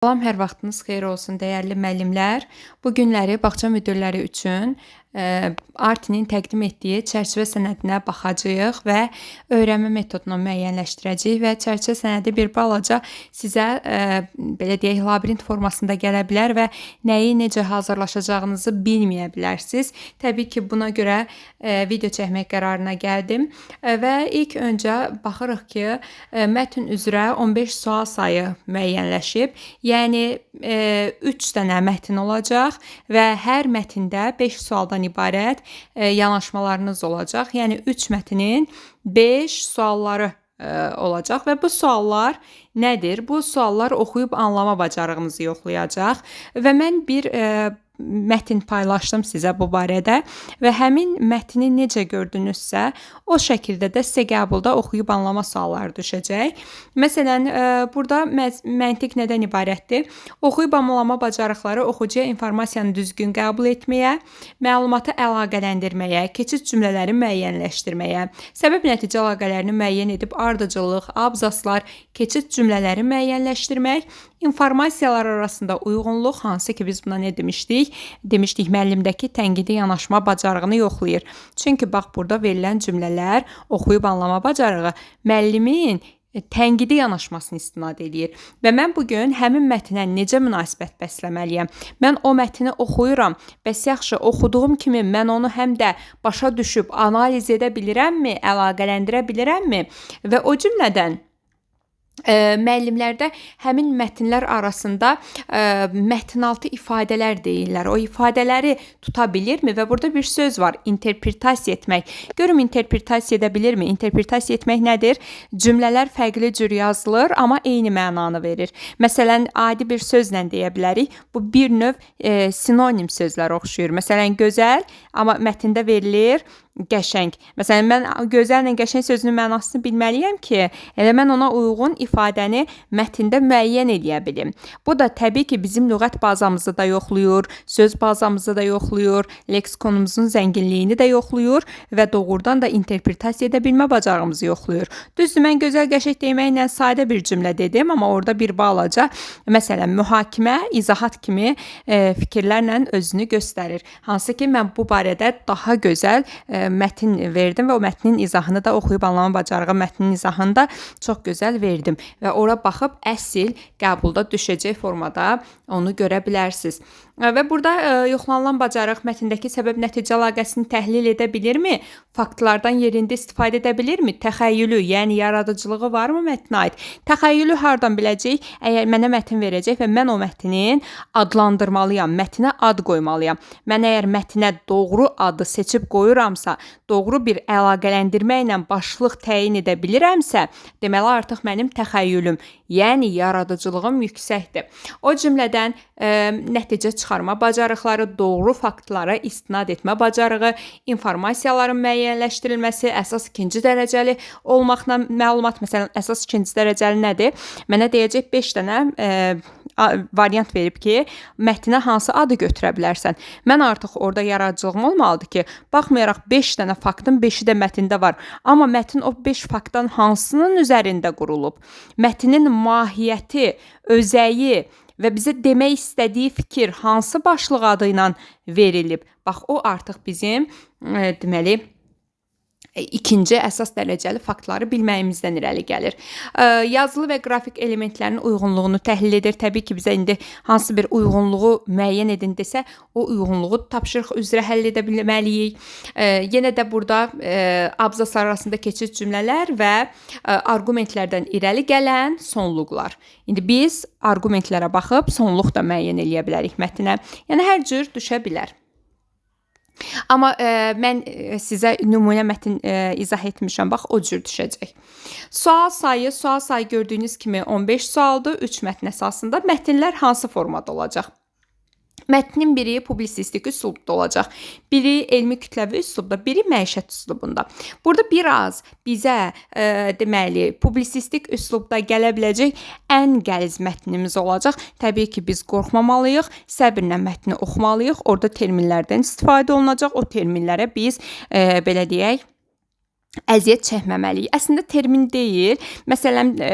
Salam, hər vaxtınız xeyir olsun dəyərli müəllimlər. Bu günləri bağça müdirləri üçün Artinin təqdim etdiyi çərçivə sənədinə baxacağıq və öyrənmə metodunu müəyyənləşdirəcəyik və çərçivə sənədi bir balaca sizə ə, belə deyək, labirint formasında gələ bilər və nəyi necə hazırlaşacağınızı bilməyə bilərsiniz. Təbii ki, buna görə ə, video çəkmək qərarına gəldim ə, və ilk öncə baxırıq ki, ə, mətn üzrə 15 sual sayı müəyyənləşib. Yəni 3 dənə mətn olacaq və hər mətndə 5 sualdan ibarət ə, yanaşmalarınız olacaq. Yəni 3 mətnin 5 sualları ə, olacaq və bu suallar nədir? Bu suallar oxuyub anlama bacarığınızı yoxlayacaq və mən bir ə, mətn paylaşdım sizə bu barədə və həmin mətni necə gördünüzsə, o şəkildə də sizə qəbulda oxuyub anlama sualları düşəcək. Məsələn, ə, burada məntiq nədən ibarətdir? Oxuyub anlama bacarıqları oxucuya informasiyanı düzgün qəbul etməyə, məlumatı əlaqələndirməyə, keçid cümlələri müəyyənləşdirməyə, səbəb-nəticə əlaqələrini müəyyən edib ardıcıllıq, abzaslar, keçid cümlələri müəyyənləşdirmək, informasiyalar arasında uyğunluq, hansı ki biz buna nə demişdik? demişdik müəllimdəki tənqidi yanaşma bacarığını yoxlayır. Çünki bax burada verilən cümlələr oxuyub anlama bacarığı müəllimin e, tənqidi yanaşmasını istinad eləyir. Və mən bu gün həmin mətnə necə münasibət bəsləməliyəm? Mən o mətni oxuyuram. Bəs yaxşı, oxuduğum kimi mən onu həm də başa düşüb analiz edə bilirəmmi, əlaqələndirə bilirəmmi? Və o cümlədən ə, müəllimlərdə həmin mətnlər arasında ə, mətnaltı ifadələr deyirlər. O ifadələri tuta bilirmi? Və burada bir söz var, interpretasiya etmək. Görüm interpretasiya edə bilirmi? Interpretasiya etmək nədir? Cümlələr fərqli cür yazılır, amma eyni mənanı verir. Məsələn, adi bir sözlə deyə bilərik. Bu bir növ e, sinonim sözlər oxşuyur. Məsələn, gözəl, amma mətndə verilir qəşəng. Məsələn, mən gözəllə qəşəng sözünün mənasını bilməliyəm ki, elə mən ona uyğun ifadəni mətndə müəyyən edə bilim. Bu da təbii ki, bizim lüğət bazamızı da yoxlayır, söz bazamızı da yoxlayır, leksikonumuzun zənginliyini də yoxlayır və doğrudan da interpretasiya edə bilmə bacarığımızı yoxlayır. Düzdür, mən gözəl qəşəng deməklə sadə bir cümlə dedim, amma orada bir balaca, məsələn, mühakimə, izahat kimi e, fikirlərlə özünü göstərir. Hansı ki, mən bu barədə daha gözəl e, mətn verdim və o mətnin izahını da oxuyub anlama bacarığı mətnin izahını da çox gözəl verdim və ora baxıb əsl qəbulda düşəcək formada onu görə bilərsiniz. Və burada ə, yoxlanılan bacarıq mətndəki səbəb-nəticə əlaqəsini təhlil edə bilirmi? Faktlardan yerində istifadə edə bilirmi? Təxəyyülü, yəni yaradıcılığı varmı mətnə aid? Təxəyyülü hardan biləcək? Əgər mənə mətn verəcək və mən o mətnin adlandırmalıyam, mətnə ad qoymalıyam. Mən əgər mətnə doğru adı seçib qoyuramsa, doğru bir əlaqələndirmə ilə başlıq təyin edə bilirəmsə, deməli artıq mənim təxəyyülüm, yəni yaradıcılığım yüksəkdir. O cümlədən ə, nəticə çıxarma bacarıqları, doğru faktlara istinad etmə bacarığı, informasiyaların müəyyənləşdirilməsi, əsas ikinci dərəcəli olmaqla məlumat, məsələn, əsas ikinci dərəcəli nədir? Mənə deyəcək 5 dənə ə, variant verib ki, mətnə hansı adı götürə bilərsən. Mən artıq orada yaradıcılığım olmalıdır ki, baxmayaraq 5 dənə faktın 5-i də mətndə var, amma mətn o 5 faktdan hansının üzərində qurulub? Mətnin mahiyyəti, özəyi və bizə demək istədiyi fikir hansı başlıq adı ilə verilib? Bax o artıq bizim e, deməli ikinci əsas dərəcəli faktları bilməyimizdən irəli gəlir. E, yazılı və qrafik elementlərin uyğunluğunu təhlil edir. Təbii ki, bizə indi hansı bir uyğunluğu müəyyən edin desə, o uyğunluğu tapşırıq üzrə həll edə bilməliyik. E, yenə də burada abzaslar arasında keçid cümlələr və arqumentlərdən irəli gələn sonluqlar. İndi biz arqumentlərə baxıb sonluq da müəyyən eləyə bilərik mətnə. Yəni hər cür düşə bilər. Amma ə, e, mən e, sizə nümunə mətn ə, e, izah etmişəm. Bax o cür düşəcək. Sual sayı, sual sayı gördüyünüz kimi 15 sualdır. 3 mətn əsasında mətnlər hansı formada olacaq? Mətnin biri publisistik üslubda olacaq, biri elmi kütləvi üslubda, biri məişət üslubunda. Burada biraz bizə e, deməli publisistik üslubda gələ biləcək ən qəliz mətnimiz olacaq. Təbii ki, biz qorxmamalıyıq, səbrlə mətni oxumalıyıq. Orada terminlərdən istifadə olunacaq. O terminlərə biz e, belə deyək, əziyyət çəkməməliyik. Əslində termin deyil. Məsələn, e,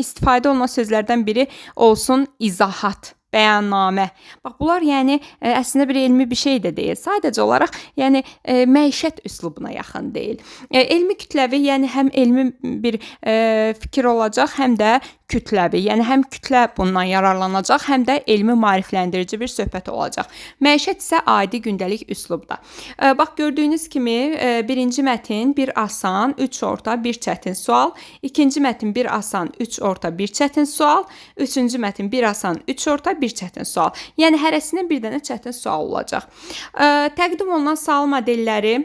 istifadə olunan sözlərdən biri olsun izahat bəyannamə. Bax bunlar yəni ə, əslində bir elmi bir şey də deyil. Sadəcə olaraq yəni ə, məişət üslubuna yaxın deyil. Ə, elmi kütləvi, yəni həm elmi bir fikir olacaq, həm də kütləvi. Yəni həm kütlə bundan yararlanacaq, həm də elmi maarifləndirici bir söhbət olacaq. Məişət isə adi gündəlik üslubda. Bax gördüyünüz kimi birinci mətn bir asan, 3 orta, 1 çətin sual. İkinci mətn bir asan, 3 orta, 1 çətin sual. Üçüncü mətn bir asan, 3 orta, bir çətin sual. Yəni hərəsindən bir dənə çətin sual olacaq. Təqdim olunan sual modelləri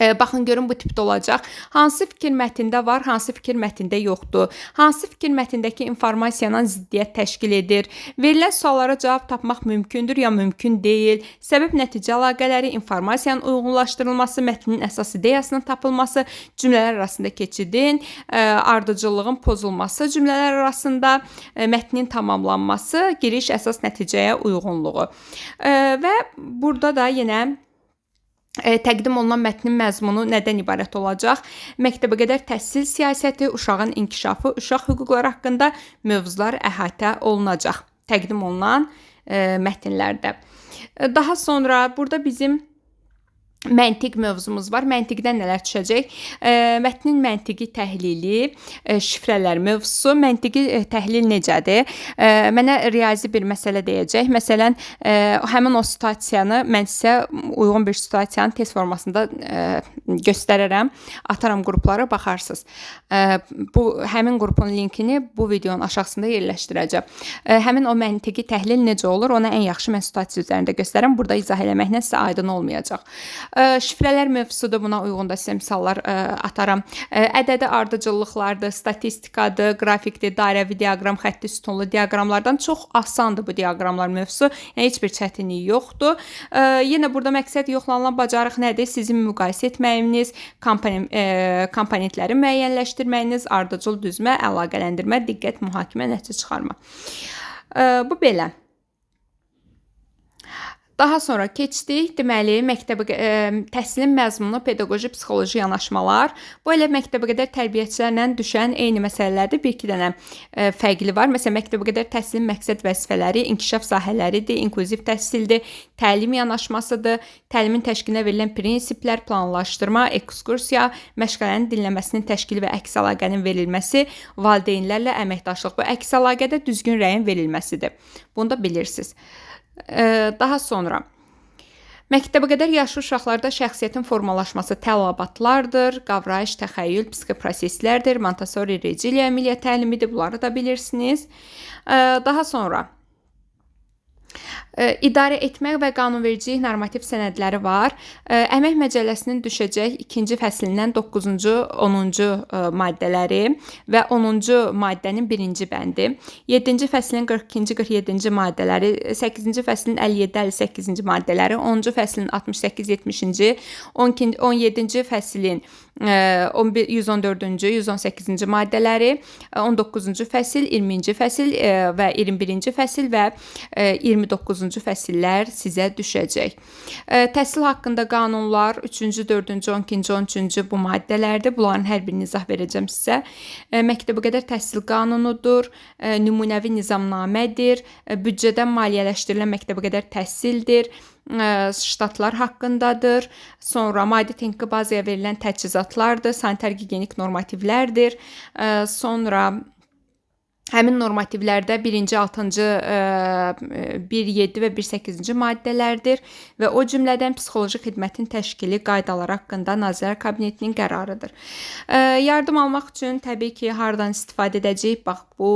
baxın görün bu tipdə olacaq. Hansı fikir mətndə var, hansı fikir mətndə yoxdur? Hansı fikir mətndəki informasiyanla ziddiyyət təşkil edir? Verilən suallara cavab tapmaq mümkündür ya mümkün deyil? Səbəb-nəticə əlaqələri, informasiyanın uyğunlaşdırılması, mətnin əsas ideyasının tapılması, cümlələr arasında keçidin, e, ardıcıllığın pozulması, cümlələr arasında e, mətnin tamamlanması, giriş əsas nəticəyə uyğunluğu. Ə, və burada da yenə təqdim olunan mətnin məzmunu nədən ibarət olacaq? Məktəbəqədər təhsil siyasəti, uşağın inkişafı, uşaq hüquqları haqqında mövzular əhatə olunacaq təqdim olunan ə, mətnlərdə. Daha sonra burada bizim məntiq mövzumuz var. Məntiqdən nələr düşəcək? E, mətnin məntiqi təhlili, e, şifrələr mövzusu, məntiqi e, təhlil necədir? Mənə riyazi bir məsələ deyəcək. Məsələn, həmin o situasiyanı mən sizə uyğun bir situasiyanın test formasında göstərərəm. Ataram qruplara baxarsınız. Bu həmin qrupun linkini bu videonun aşağısında yerləşdirəcəm. Həmin o məntiqi təhlil necə olur? Onu ən yaxşı mən situasiya üzərində göstərəm. Burada izah eləməklə sizə aydın olmayacaq. Şifrələr mövzusudur, buna uyğun da sizə misallar ataram. Ədədi ardıcıllıqlardır, statistikadır, qrafikdir, dairəvi diaqram, xətti sütunlu diaqramlardan çox asandır bu diaqramlar mövzusu. Yəni heç bir çətinliyi yoxdur. Yenə burada məqsəd yoxlanılan bacarıq nədir? Sizin müqayisə etməyiniz, komponent komponentləri müəyyənləşdirməyiniz, ardıcıl düzmə, əlaqələndirmə, diqqət, mühakimə, nəticə çıxarma. Bu belə. Daha sonra keçdik, deməli, məktəbə ə, e, təhsilin məzmunu, pedaqoji, psixoloji yanaşmalar. Bu elə məktəbəqədər tərbiyəçilərlə düşən eyni məsələlərdir. Bir-iki dənə ə, e, fərqli var. Məsələn, məktəbəqədər təhsilin məqsəd vəzifələri, inkişaf sahələridir, inklüziv təhsildir, təlim yanaşmasıdır, təlimin təşkilinə verilən prinsiplər, planlaşdırma, ekskursiya, məşğələnin dinləməsinin təşkili və əks əlaqənin verilməsi, valideynlərlə əməkdaşlıq. Bu əks əlaqədə düzgün rəyin verilməsidir. Bunu da bilirsiniz. Daha sonra Məktəbəqədər yaşlı uşaqlarda şəxsiyyətin formalaşması tələbatlardır, qavrayış, təxəyyül, psixoproseslərdir, Montessori, Reggio Emilia təlimidir. Bunları da bilirsiniz. Daha sonra İdarə etmək və qanunvericilik normativ sənədləri var. Əmək Məcəlləsinin düşəcək 2-ci fəslindən 9-cu, 10-cu maddələri və 10-cu maddənin 1-ci bəndi, 7-ci fəslin 42-ci, 47-ci maddələri, 8-ci fəslin 57-58-ci maddələri, 10-cu fəslin 68-70-ci, 17-ci fəslin 114-cü, 118-ci maddələri, 19-cu fəsil, 20-ci fəsil və 21-ci fəsil və 29-cu fəsillər sizə düşəcək. Təhsil haqqında qanunlar 3-cü, 4-cü, 12-ci, 13-cü bu maddələrdir. Bunların hər birini izah verəcəm sizə. Məktəbəqədər təhsil qanunudur, nümunəvi nizamnamədir, büdcədən maliyyələşdirilən məktəbəqədər təhsildir ştatlar haqqındadır. Sonra maddi texniki bazaya verilən təchizatlardır, sanitar gigiyenik normativlərdir. Sonra Həmin normativlərdə 1-ci, 6-cı, 1-7 və 1-8-ci maddələrdir və o cümlədən psixoloji xidmətin təşkili qaydaları haqqında Nazirlər Kabinetinin qərarıdır. Yardım almaq üçün təbii ki, hardan istifadə edəcəyik? Bax bu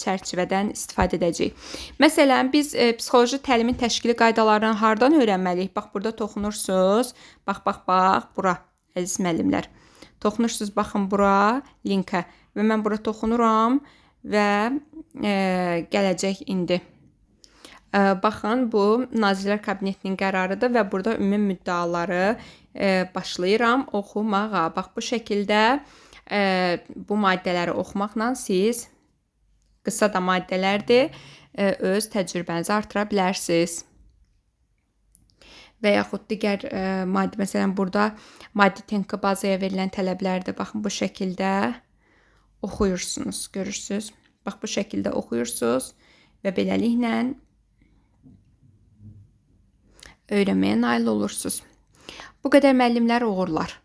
çərçivədən istifadə edəcəyik. Məsələn, biz e, psixoloji təlimin təşkili qaydalarını hardan öyrənməliyik? Bax, burada toxunursunuz. Bax, bax, bax, bura, əziz müəllimlər. Toxunursunuz, baxın bura, linkə və mən bura toxunuram və e, gələcək indi. E, baxın, bu Nazirlər Kabinetinin qərarıdır və burada ümumi müddəaları e, başlayıram oxumağa. Bax, bu şəkildə e, bu maddələri oxumaqla siz qısa da maddələrdir. Öz təcrübənizi artıra bilərsiniz. və yaxud digər ə, maddi məsələn burada maddi texniki bazaya verilən tələbləri də baxın bu şəkildə oxuyursunuz, görürsüz. Bax bu şəkildə oxuyursunuz və beləliklə öyrənməyə nail olursunuz. Bu qədər müəllimlər uğurlar.